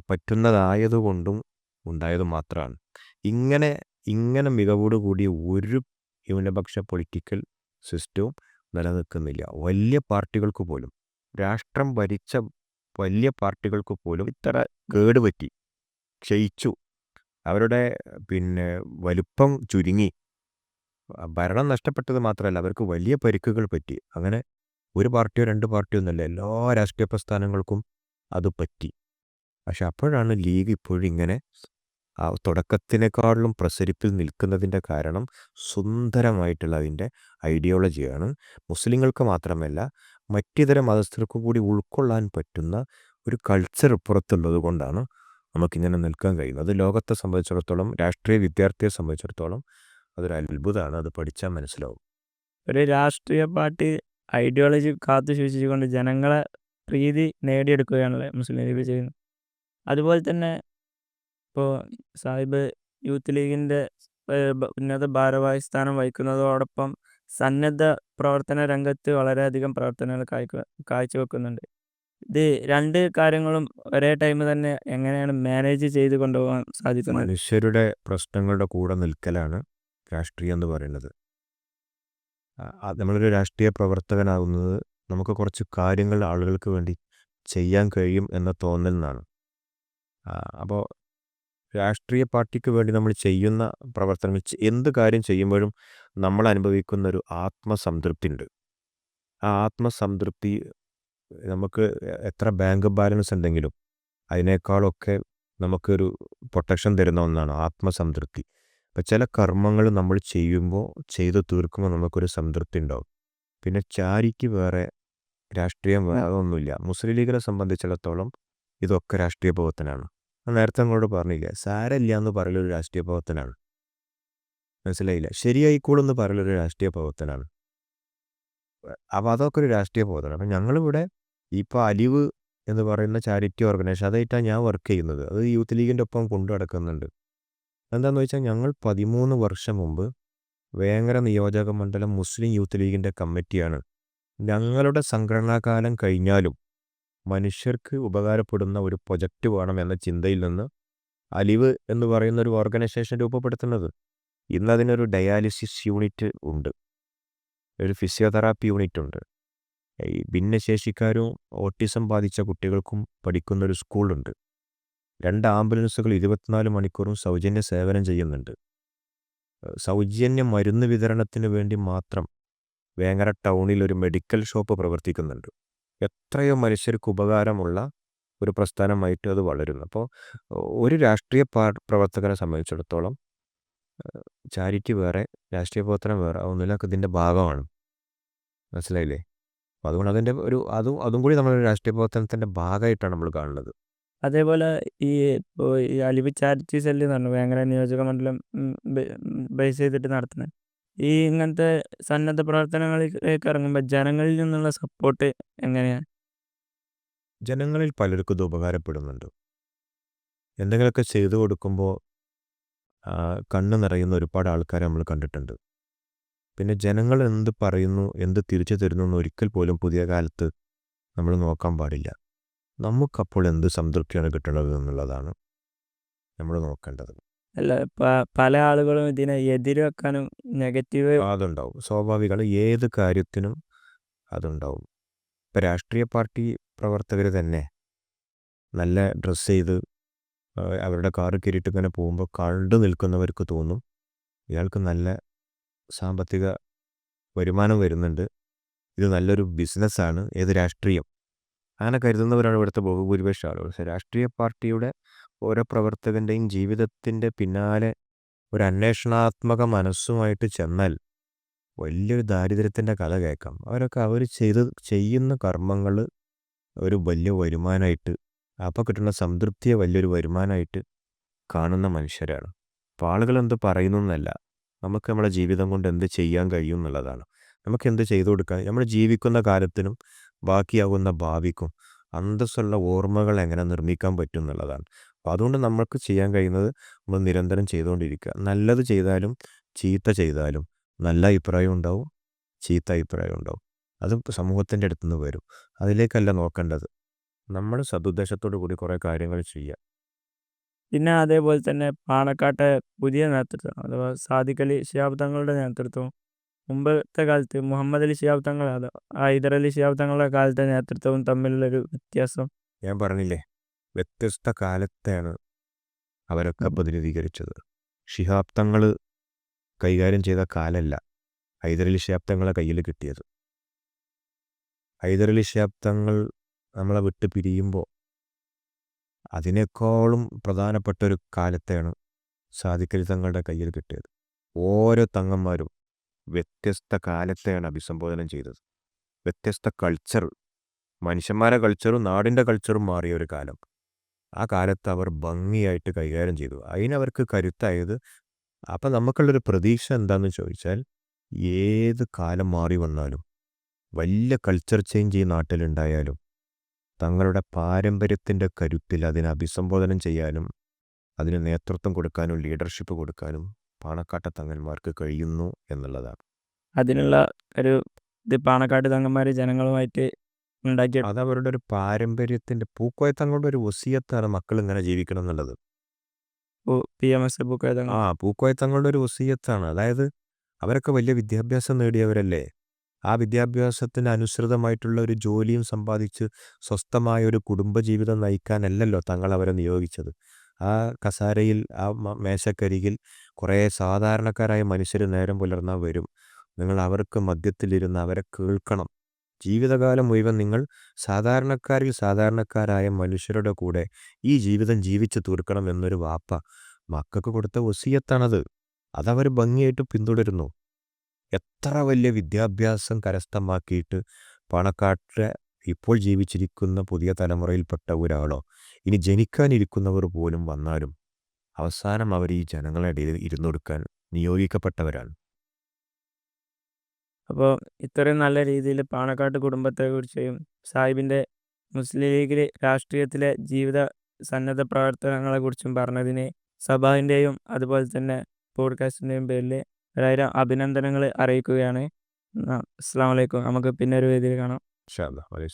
പറ്റുന്നതായതുകൊണ്ടും ഉണ്ടായത് മാത്രമാണ്. ഇങ്ങനെ ഇങ്ങനെ മികവോട് കൂടി ഒരു ന്യൂനപക്ഷ പൊളിറ്റിക്കൽ സിസ്റ്റവും നിലനിൽക്കുന്നില്ല. വലിയ പാർട്ടികൾക്ക് പോലും രാഷ്ട്രം ഭരിച്ച വലിയ പാർട്ടികൾക്ക് പോലും ഇത്ര കേടുപറ്റി ക്ഷയിച്ചു. അവരുടെ പിന്നെ വലുപ്പം ചുരുങ്ങി. ഭരണം നഷ്ടപ്പെട്ടത് മാത്രമല്ല അവർക്ക് വലിയ പരിക്കുകൾ പറ്റി. അങ്ങനെ ഒരു പാർട്ടിയോ രണ്ട് പാർട്ടിയോ ഒന്നല്ല എല്ലാ രാഷ്ട്രീയ പ്രസ്ഥാനങ്ങൾക്കും അത് പറ്റി. പക്ഷെ അപ്പോഴാണ് ലീഗ് ഇപ്പോഴും ഇങ്ങനെ ആ തുടക്കത്തിനേക്കാളും പ്രസരിപ്പിൽ നിൽക്കുന്നതിന്റെ കാരണം സുന്ദരമായിട്ടുള്ള അതിന്റെ ഐഡിയോളജിയാണ്. മുസ്ലിങ്ങൾക്ക് മാത്രമല്ല മറ്റിതര മതസ്ഥർക്കും കൂടി ഉൾക്കൊള്ളാൻ പറ്റുന്ന ഒരു കൾച്ചർ പുറത്തുള്ളത് കൊണ്ടാണ് നമുക്കിങ്ങനെ നിൽക്കാൻ കഴിയുന്നത്. ലോകത്തെ സംബന്ധിച്ചിടത്തോളം രാഷ്ട്രീയ വിദ്യാർത്ഥിയെ സംബന്ധിച്ചിടത്തോളം അതൊരു അത്ഭുതമാണ് അത് പഠിച്ചാൽ മനസ്സിലാവും. ഒരു രാഷ്ട്രീയ പാർട്ടി ഐഡിയോളജി കാത്തു സൂക്ഷിച്ചുകൊണ്ട് ജനങ്ങളെ പ്രീതി നേടിയെടുക്കുകയാണല്ലേ മുസ്ലിം ലീഗ് ചെയ്യുന്നത്. അതുപോലെ തന്നെ ഇപ്പോൾ സാഹിബ് യൂത്ത് ലീഗിന്റെ ഉന്നത ഭാരവാഹി സ്ഥാനം വഹിക്കുന്നതോടൊപ്പം സന്നദ്ധ പ്രവർത്തന രംഗത്ത് വളരെയധികം പ്രവർത്തനങ്ങൾ കാഴ്ച കാഴ്ചവെക്കുന്നുണ്ട്. ഇത് രണ്ട് കാര്യങ്ങളും ഒരേ ടൈം തന്നെ എങ്ങനെയാണ് മാനേജ് ചെയ്ത് കൊണ്ടുപോകാൻ സാധിക്കുന്നത്? മനുഷ്യരുടെ പ്രശ്നങ്ങളുടെ കൂടെ നിൽക്കലാണ്. രാഷ്ട്രീയം എന്ന് പറയുന്നത്. നമ്മളൊരു രാഷ്ട്രീയ പ്രവർത്തകനാകുന്നത് നമുക്ക് കുറച്ച് കാര്യങ്ങൾ ആളുകൾക്ക് വേണ്ടി ചെയ്യാൻ കഴിയും എന്ന തോന്നൽ നിന്നാണ് അപ്പോൾ രാഷ്ട്രീയ പാർട്ടിക്ക് വേണ്ടി നമ്മൾ ചെയ്യുന്ന പ്രവർത്തനങ്ങൾ എന്ത് കാര്യം ചെയ്യുമ്പോഴും നമ്മൾ അനുഭവിക്കുന്ന ഒരു ആത്മസംതൃപ്തി ഉണ്ട് ആ ആത്മസംതൃപ്തി നമുക്ക് എത്ര ബാങ്ക് ബാലൻസ് ഉണ്ടെങ്കിലും അതിനേക്കാളൊക്കെ നമുക്കൊരു പ്രൊട്ടക്ഷൻ തരുന്ന ഒന്നാണ് ആത്മസംതൃപ്തി. അപ്പം ചില കർമ്മങ്ങൾ നമ്മൾ ചെയ്യുമ്പോൾ ചെയ്തു തീർക്കുമ്പോൾ നമുക്കൊരു സംതൃപ്തി ഉണ്ടാവും പിന്നെ ചാരിക്ക് വേറെ രാഷ്ട്രീയം വേറെ ഒന്നുമില്ല മുസ്ലിം ലീഗിനെ സംബന്ധിച്ചിടത്തോളം ഇതൊക്കെ രാഷ്ട്രീയ പ്രവർത്തനമാണ് നേരത്തെ അങ്ങോട്ട് പറഞ്ഞില്ല സാരമില്ല എന്ന് പറയലൊരു രാഷ്ട്രീയ പ്രവർത്തനമാണ് മനസ്സിലായില്ല? ശരിയായിക്കോളെന്ന് പറയലൊരു രാഷ്ട്രീയ പ്രവർത്തനമാണ് അപ്പോൾ അതൊക്കെ ഒരു രാഷ്ട്രീയ പ്രവർത്തനം അപ്പം ഞങ്ങളിവിടെ ഇപ്പോൾ അലിവ് എന്ന് പറയുന്ന ചാരിറ്റി ഓർഗനൈസേഷൻ അതായിട്ടാണ് ഞാൻ വർക്ക് ചെയ്യുന്നത്. അത് യൂത്ത് ലീഗിന്റെ ഒപ്പം കൊണ്ടു നടക്കുന്നുണ്ട്. എന്താണെന്ന് വെച്ചാൽ ഞങ്ങൾ പതിമൂന്ന് വർഷം മുമ്പ് വേങ്ങര നിയോജക മണ്ഡലം മുസ്ലിം യൂത്ത് ലീഗിന്റെ കമ്മിറ്റിയാണ്. ഞങ്ങളുടെ സംഘടനാകാലം കഴിഞ്ഞാലും മനുഷ്യർക്ക് ഉപകാരപ്പെടുന്ന ഒരു പ്രൊജക്റ്റ് വേണം എന്ന ചിന്തയിൽ നിന്ന് അലിവ് എന്ന് പറയുന്ന ഒരു ഓർഗനൈസേഷൻ രൂപപ്പെടുത്തുന്നത്. ഇന്ന് അതിനൊരു ഡയാലിസിസ് യൂണിറ്റ് ഉണ്ട്. ഒരു ഫിസിയോതെറാപ്പി യൂണിറ്റ് ഉണ്ട്. ഈ ഭിന്നശേഷിക്കാരും ഓട്ടിസം ബാധിച്ച കുട്ടികൾക്കും പഠിക്കുന്നൊരു സ്കൂളുണ്ട്. രണ്ട് ആംബുലൻസുകൾ ഇരുപത്തിനാല് മണിക്കൂറും സൗജന്യ സേവനം ചെയ്യുന്നുണ്ട്. സൗജന്യ മരുന്ന് വിതരണത്തിന് വേണ്ടി മാത്രം വേങ്ങര ടൗണിൽ ഒരു മെഡിക്കൽ ഷോപ്പ് പ്രവർത്തിക്കുന്നുണ്ട്. എത്രയോ മനുഷ്യർക്ക് ഉപകാരമുള്ള ഒരു പ്രസ്ഥാനമായിട്ട് അത് വളരുന്നു. അപ്പോൾ ഒരു രാഷ്ട്രീയ പ്രവർത്തകനെ സംബന്ധിച്ചിടത്തോളം ചാരിറ്റി വേറെ രാഷ്ട്രീയ പ്രവർത്തനം വേറെ അതൊന്നുമില്ല ഇതിന്റെ ഭാഗമാണ്. മനസ്സിലായില്ലേ? അപ്പോൾ അതുകൊണ്ട് അതിന്റെ ഒരു അതും അതും കൂടി നമ്മൾ രാഷ്ട്രീയ പ്രവർത്തനത്തിന്റെ ഭാഗമായിട്ടാണ് നമ്മൾ കാണുന്നത്. അതേപോലെ ഈ അലിവ് ചാരിറ്റി സെല്ല് എന്ന് പറഞ്ഞു വേങ്ങര നിയോജക മണ്ഡലം ബേസ് ചെയ്തിട്ട് നടത്തുന്നത് ഈ ഇങ്ങനത്തെ സന്നദ്ധ പ്രവർത്തനങ്ങളിലേക്ക് ഇറങ്ങുമ്പോൾ ജനങ്ങളിൽ നിന്നുള്ള സപ്പോർട്ട് എങ്ങനെയാണ് ജനങ്ങളിൽ പലർക്കും ഇത് ഉപകാരപ്പെടുന്നുണ്ട്. എന്തെങ്കിലുമൊക്കെ ചെയ്തു കൊടുക്കുമ്പോൾ ആ, കണ്ണ് നിറയുന്ന ഒരുപാട് ആൾക്കാരെ നമ്മൾ കണ്ടിട്ടുണ്ട്. പിന്നെ ജനങ്ങൾ എന്ത് പറയുന്നു എന്ത് തിരിച്ചു തരുന്നു എന്ന് ഒരിക്കൽ പോലും പുതിയ കാലത്ത് നമ്മൾ നോക്കാൻ പാടില്ല. നമുക്കപ്പോൾ എന്ത് സംതൃപ്തിയാണ് കിട്ടുന്നത് എന്നുള്ളതാണ് നമ്മൾ നോക്കേണ്ടത്. അല്ല പല ആളുകളും ഇതിനെ എതിരാക്കാനും നെഗറ്റീവ് അതുണ്ടാവും. സ്വാഭാവികമാണ്. ഏത് കാര്യത്തിനും അതുണ്ടാവും. ഇപ്പം രാഷ്ട്രീയ പാർട്ടി പ്രവർത്തകർ തന്നെ നല്ല ഡ്രസ്സ് ചെയ്ത് അവരുടെ കാറ് കയറിയിട്ട് ഇങ്ങനെ പോകുമ്പോൾ കണ്ടു നിൽക്കുന്നവർക്ക് തോന്നും. ഇയാൾക്ക് നല്ല സാമ്പത്തിക വരുമാനം വരുന്നുണ്ട്. ഇത് നല്ലൊരു ബിസിനസ്സാണ്. ഏത് രാഷ്ട്രീയം അങ്ങനെ കരുതുന്നവരാണ് ഇവിടുത്തെ ബഹുഭൂരിപക്ഷം ആളുകൾ. രാഷ്ട്രീയ പാർട്ടിയുടെ ഓരോ പ്രവർത്തകന്റെയും ജീവിതത്തിന്റെ പിന്നാലെ ഒരു അന്വേഷണാത്മക മനസ്സുമായിട്ട് ചെന്നാൽ വലിയൊരു ദാരിദ്ര്യത്തിന്റെ കഥ കേൾക്കാം. അവരൊക്കെ അവർ ചെയ്ത് ചെയ്യുന്ന കർമ്മങ്ങൾ ഒരു വലിയ വരുമാനമായിട്ട് അപ്പോൾ കിട്ടുന്ന സംതൃപ്തിയെ വലിയൊരു വരുമാനമായിട്ട് കാണുന്ന മനുഷ്യരാണ്. അപ്പോൾ ആളുകൾ എന്ത് പറയുന്നു എന്നല്ല. നമുക്ക് നമ്മുടെ ജീവിതം കൊണ്ട് എന്ത് ചെയ്യാൻ കഴിയും എന്നുള്ളതാണ്. നമുക്ക് എന്ത് ചെയ്തു കൊടുക്കാൻ നമ്മൾ ജീവിക്കുന്ന കാലത്തിനും ബാക്കിയാകുന്ന ഭാവിക്കും അന്തസ്സുള്ള ഓർമ്മകൾ എങ്ങനെ നിർമ്മിക്കാൻ പറ്റും എന്നുള്ളതാണ്. അപ്പോൾ അതുകൊണ്ട് നമ്മൾക്ക് ചെയ്യാൻ കഴിയുന്നത് നമ്മൾ നിരന്തരം ചെയ്തുകൊണ്ടിരിക്കുക. നല്ലത് ചെയ്താലും ചീത്ത ചെയ്താലും നല്ല അഭിപ്രായം ഉണ്ടാവും ചീത്ത അഭിപ്രായം ഉണ്ടാവും. അതും സമൂഹത്തിന്റെ അടുത്ത് നിന്ന് വരും. അതിലേക്കല്ല നോക്കേണ്ടത്. നമ്മൾ സതുദ്ദേശത്തോടു കൂടി കുറേ കാര്യങ്ങൾ ചെയ്യുക പിന്നെ അതേപോലെ തന്നെ പാണക്കാട്ടെ പുതിയ നേതൃത്വം അഥവാ അലി ശിഹാബ് തങ്ങളുടെ നേതൃത്വം മുമ്പത്തെ കാലത്ത് മുഹമ്മദ് അലി ശിഹാബ് തങ്ങൾ ഹൈദരലി ഹൈദർ അലി ശിഹാബ് തങ്ങളുടെ കാലത്തെ നേതൃത്വവും തമ്മിലുള്ളൊരു വ്യത്യാസം. ഞാൻ പറഞ്ഞില്ലേ വ്യത്യസ്ത കാലത്തെയാണ് അവരൊക്കെ പ്രതിനിധീകരിച്ചത്. ഷിഹാബ് തങ്ങൾ കൈകാര്യം ചെയ്ത കാലല്ല ഹൈദരലി ഷിഹാബ് തങ്ങളെ കയ്യിൽ കിട്ടിയത്. ഹൈദരലി ഷിഹാബ് തങ്ങൾ നമ്മളെ വിട്ട് പിരിയുമ്പോൾ അതിനേക്കാളും പ്രധാനപ്പെട്ട ഒരു കാലത്തെയാണ് സാദിഖലി തങ്ങളുടെ കയ്യിൽ കിട്ടിയത്. ഓരോ തങ്ങന്മാരും വ്യത്യസ്ത കാലത്തെയാണ് അഭിസംബോധന ചെയ്തത്. വ്യത്യസ്ത കൾച്ചർ മനുഷ്യന്മാരെ കൾച്ചറും നാടിന്റെ കൾച്ചറും മാറിയ ഒരു കാലം. ആ കാലത്ത് അവർ ഭംഗിയായിട്ട് കൈകാര്യം ചെയ്തു. അതിനവർക്ക് കരുത്തായത് അപ്പം നമുക്കുള്ളൊരു പ്രതീക്ഷ എന്താണെന്ന് ചോദിച്ചാൽ ഏത് കാലം മാറി വന്നാലും വലിയ കൾച്ചർ ചേഞ്ച് ഈ നാട്ടിലുണ്ടായാലും തങ്ങളുടെ പാരമ്പര്യത്തിന്റെ കരുത്തിൽ അതിനെ അഭിസംബോധനം ചെയ്യാനും അതിന് നേതൃത്വം കൊടുക്കാനും ലീഡർഷിപ്പ് കൊടുക്കാനും പാണക്കാട്ട തങ്ങന്മാർക്ക് കഴിയുന്നു എന്നുള്ളതാണ്. അതിനുള്ള ഒരു ഇത് പാണക്കാട്ട് തങ്ങന്മാർ ജനങ്ങളുമായിട്ട് ഉണ്ടാക്കിയ അത് അവരുടെ ഒരു പാരമ്പര്യത്തിന്റെ പൂക്കോയ തങ്ങളുടെ ഒരു വസീയത്താണ് മക്കൾ ഇങ്ങനെ ജീവിക്കണം എന്നുള്ളത്. പി എം എസ് ബുക്ക് ആ പൂക്കോയ തങ്ങളുടെ ഒരു വസീയത്താണ്. അതായത് അവരൊക്കെ വലിയ വിദ്യാഭ്യാസം നേടിയവരല്ലേ? ആ വിദ്യാഭ്യാസത്തിന് അനുസൃതമായിട്ടുള്ള ഒരു ജോലിയും സമ്പാദിച്ച് സ്വസ്ഥമായ ഒരു കുടുംബജീവിതം നയിക്കാനല്ലല്ലോ തങ്ങൾ അവരെ നിയോഗിച്ചത്. ആ കസാരയിൽ ആ മേശക്കരികിൽ കുറേ സാധാരണക്കാരായ മനുഷ്യർ നേരം പുലർന്നാൽ വരും. നിങ്ങൾ അവർക്ക് മധ്യത്തിലിരുന്ന് അവരെ കേൾക്കണം. ജീവിതകാലം മുഴുവൻ നിങ്ങൾ സാധാരണക്കാരിൽ സാധാരണക്കാരായ മനുഷ്യരുടെ കൂടെ ഈ ജീവിതം ജീവിച്ചു തീർക്കണം എന്നൊരു വാപ്പ മക്കൾക്ക് കൊടുത്ത ഒസിയത്താണത് അതവർ ഭംഗിയായിട്ട് പിന്തുടരുന്നു. എത്ര വലിയ വിദ്യാഭ്യാസം കരസ്ഥമാക്കിയിട്ട് പണക്കാട്ട് ഇപ്പോൾ ജീവിച്ചിരിക്കുന്ന പുതിയ തലമുറയിൽപ്പെട്ട ഒരാളോ ഇനി ജനിക്കാനിരിക്കുന്നവർ പോലും വന്നാലും അവസാനം അവർ ഈ ജനങ്ങളുടെ ഇടയിൽ ഇരുന്നൊടുക്കാൻ നിയോഗിക്കപ്പെട്ടവരാണ്. അപ്പോൾ ഇത്രയും നല്ല രീതിയിൽ പാണക്കാട്ട് കുടുംബത്തെക്കുറിച്ചും സാഹിബിന്റെ മുസ്ലിം ലീഗ് രാഷ്ട്രീയത്തിലെ ജീവിത സന്നദ്ധ പ്രവർത്തനങ്ങളെക്കുറിച്ചും പറഞ്ഞതിനെ സഭാവിന്റെയും അതുപോലെ തന്നെ പോഡ്കാസ്റ്റിന്റെയും പേരിൽ ഒരായിരം അഭിനന്ദനങ്ങൾ അറിയിക്കുകയാണ്. അസ്സാം വലൈക്കും നമുക്ക് പിന്നെ ഒരു വേദിയിൽ കാണാം. അലൈഹി